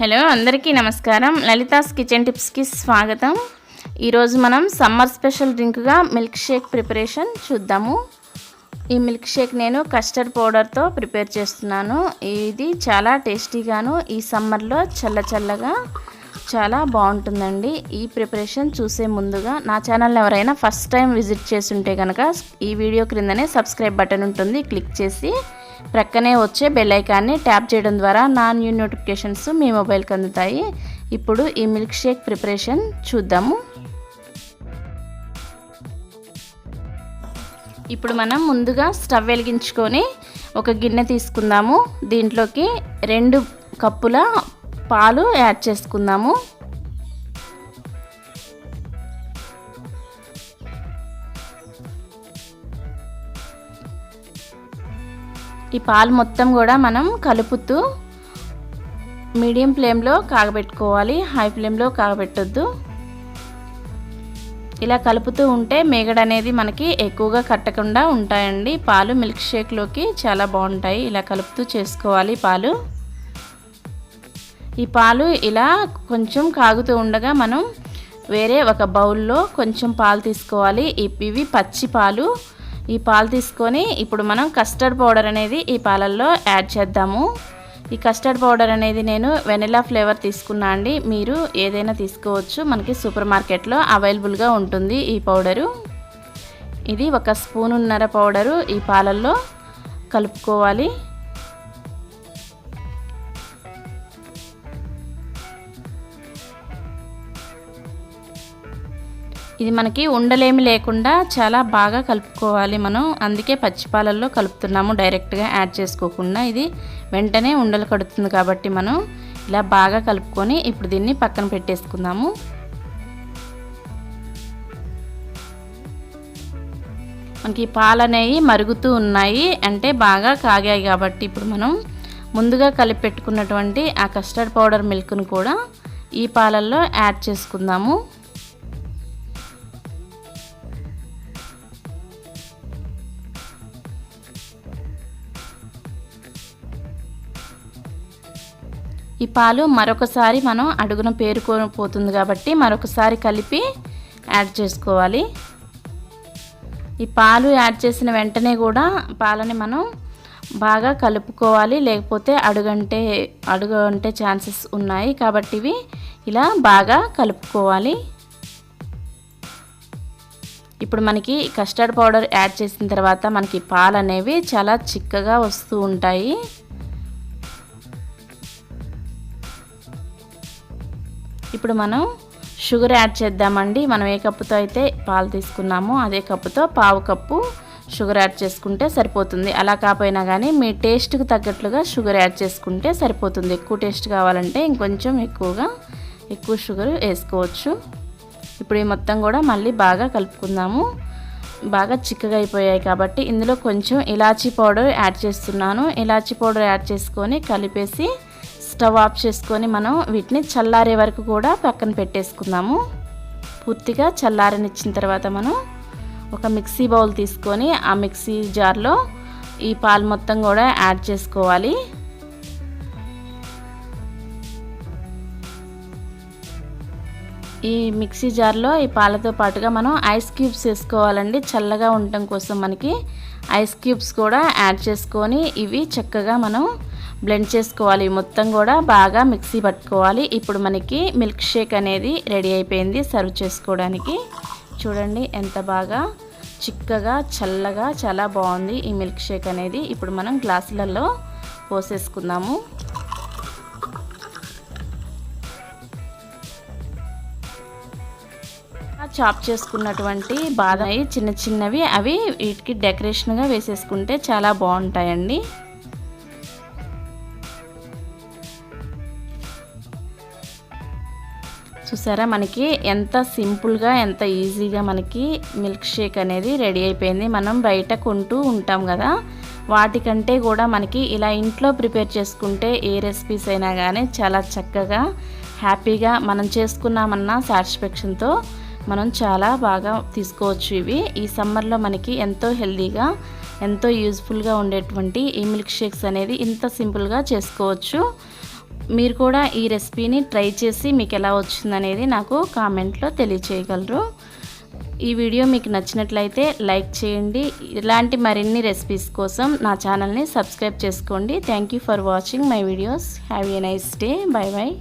Hello అందరికీ నమస్కారం. Lalitha's kitchen టిప్స్కి స్వాగతం. ఈరోజు మనం సమ్మర్ స్పెషల్ డ్రింక్గా మిల్క్ షేక్ ప్రిపరేషన్ చూద్దాము. ఈ మిల్క్ షేక్ నేను కస్టర్డ్ పౌడర్తో ప్రిపేర్ చేస్తున్నాను. ఇది చాలా టేస్టీగాను ఈ సమ్మర్లో చల్ల చల్లగా చాలా బాగుంటుందండి. ఈ ప్రిపరేషన్ చూసే ముందుగా నా ఛానల్ ఎవరైనా ఫస్ట్ టైం విజిట్ చేసి ఉంటే కనుక ఈ వీడియో క్రిందనే సబ్స్క్రైబ్ బటన్ ఉంటుంది క్లిక్ చేసి ప్రక్కనే వచ్చే బెల్ ఐకాన్ని ట్యాప్ చేయడం ద్వారా నా న్యూ నోటిఫికేషన్స్ మీ మొబైల్కి అందుతాయి. ఇప్పుడు ఈ మిల్క్ షేక్ ప్రిపరేషన్ చూద్దాము. ఇప్పుడు మనం ముందుగా స్టవ్ వెలిగించుకొని ఒక గిన్నె తీసుకుందాము. దీంట్లోకి రెండు కప్పుల పాలు యాడ్ చేసుకుందాము. ఈ పాలు మొత్తం కూడా మనం కలుపుతూ మీడియం ఫ్లేమ్లో కాగబెట్టుకోవాలి హై ఫ్లేమ్లో కాగబెట్టొద్దు. ఇలా కలుపుతూ ఉంటే మేగడ అనేది మనకి ఎక్కువగా కట్టకుండా ఉంటాయండి. పాలు మిల్క్ షేక్లోకి చాలా బాగుంటాయి. ఇలా కలుపుతూ చేసుకోవాలి పాలు. ఈ పాలు ఇలా కొంచెం కాగుతూ ఉండగా మనం వేరే ఒక బౌల్లో కొంచెం పాలు తీసుకోవాలి. ఇవి పచ్చి పాలు. ఈ పాలు తీసుకొని ఇప్పుడు మనం కస్టర్డ్ పౌడర్ అనేది ఈ పాలల్లో యాడ్ చేద్దాము. ఈ కస్టర్డ్ పౌడర్ అనేది నేను వెనిలా ఫ్లేవర్ తీసుకున్నా అండి. మీరు ఏదైనా తీసుకోవచ్చు. మనకి సూపర్ మార్కెట్లో అవైలబుల్గా ఉంటుంది ఈ పౌడరు ఇది ఒక స్పూన్ ఉన్నర పౌడరు ఈ పాలల్లో కలుపుకోవాలి. ఇది మనకి ఉండలేమి లేకుండా చాలా బాగా కలుపుకోవాలి మనం. అందుకే పచ్చిపాలల్లో కలుపుతున్నాము డైరెక్ట్గా యాడ్ చేసుకోకుండా. ఇది వెంటనే ఉండలు కడుతుంది కాబట్టి మనం ఇలా బాగా కలుపుకొని ఇప్పుడు దీన్ని పక్కన పెట్టేసుకుందాము. మనకి పాలు అనేవి మరుగుతూ ఉన్నాయి. అంటే బాగా కాగాయి కాబట్టి ఇప్పుడు మనం ముందుగా కలిపి పెట్టుకున్నటువంటి ఆ కస్టర్డ్ పౌడర్ మిల్క్ను కూడా ఈ పాలల్లో యాడ్ చేసుకుందాము. ఈ పాలు మరొకసారి మనం అడుగున పేరుకోపోతుంది కాబట్టి మరొకసారి కలిపి యాడ్ చేసుకోవాలి. ఈ పాలు యాడ్ చేసిన వెంటనే కూడా పాలని మనం బాగా కలుపుకోవాలి. లేకపోతే అడుగంటే అడుగు అంటే ఛాన్సెస్ ఉన్నాయి కాబట్టి ఇవి ఇలా బాగా కలుపుకోవాలి. ఇప్పుడు మనకి కస్టర్డ్ పౌడర్ యాడ్ చేసిన తర్వాత మనకి పాలు అనేవి చాలా చిక్కగా వస్తూ ఉంటాయి. ఇప్పుడు మనం షుగర్ యాడ్ చేద్దామండి. మనం ఏ కప్పుతో అయితే పాలు తీసుకున్నామో అదే కప్పుతో పావు కప్పు షుగర్ యాడ్ చేసుకుంటే సరిపోతుంది. అలా కాకపోయినా కానీ మీ టేస్ట్కి తగ్గట్లుగా షుగర్ యాడ్ చేసుకుంటే సరిపోతుంది. ఎక్కువ టేస్ట్ కావాలంటే ఇంకొంచెం ఎక్కువగా ఎక్కువ షుగర్ వేసుకోవచ్చు. ఇప్పుడు ఈ మొత్తం కూడా మళ్ళీ బాగా కలుపుకుందాము. బాగా చిక్కగా అయిపోయాయి కాబట్టి ఇందులో కొంచెం ఇలాచీ పౌడర్ యాడ్ చేస్తున్నాను. ఇలాచీ పౌడర్ యాడ్ చేసుకొని కలిపేసి స్టవ్ ఆఫ్ చేసుకొని మనం వీటిని చల్లారే వరకు కూడా పక్కన పెట్టేసుకుందాము. పూర్తిగా చల్లారనిచ్చిన తర్వాత మనం ఒక మిక్సీ బౌల్ తీసుకొని ఆ మిక్సీ జార్లో ఈ పాలు మొత్తం కూడా యాడ్ చేసుకోవాలి. ఈ మిక్సీ జార్లో ఈ పాలతో పాటుగా మనం ఐస్ క్యూబ్స్ వేసుకోవాలండి. చల్లగా ఉండటం కోసం మనకి ఐస్ క్యూబ్స్ కూడా యాడ్ చేసుకొని ఇవి చక్కగా మనం బ్లెండ్ చేసుకోవాలి. మొత్తం కూడా బాగా మిక్సీ పట్టుకోవాలి. ఇప్పుడు మనకి మిల్క్ షేక్ అనేది రెడీ అయిపోయింది సర్వ్ చేసుకోవడానికి. చూడండి ఎంత బాగా చిక్కగా చల్లగా చాలా బాగుంది ఈ మిల్క్ షేక్ అనేది. ఇప్పుడు మనం గ్లాసులలో పోసేసుకుందాము. చాప్ చేసుకున్నటువంటి బాదం చిన్న చిన్నవి అవి వీటికి డెకరేషన్గా వేసేసుకుంటే చాలా బాగుంటాయండి. చూసారా? మనకి ఎంత సింపుల్గా ఎంత ఈజీగా మనకి మిల్క్ షేక్ అనేది రెడీ అయిపోయింది. మనం బయట కొంటూ ఉంటాం కదా. వాటికంటే కూడా మనకి ఇలా ఇంట్లో ప్రిపేర్ చేసుకుంటే ఏ రెసిపీస్ అయినా కానీ చాలా చక్కగా హ్యాపీగా మనం చేసుకున్నామన్న సాటిస్ఫాక్షన్తో మనం చాలా బాగా తీసుకోవచ్చు ఇవి. ఈ సమ్మర్లో మనకి ఎంతో హెల్తీగా ఎంతో యూజ్ఫుల్గా ఉండేటువంటి ఈ మిల్క్ షేక్స్ అనేది ఇంత సింపుల్గా చేసుకోవచ్చు. మీరు కూడా ఈ రెసిపీని ట్రై చేసి మీకు ఎలా వచ్చిందనేది నాకు కామెంట్లో తెలియచేయగలరు. ఈ వీడియో మీకు నచ్చినట్లయితే లైక్ చేయండి. ఇలాంటి మరిన్ని రెసిపీస్ కోసం నా ఛానల్ని సబ్స్క్రైబ్ చేసుకోండి. Thank you for watching my videos have a nice day bye bye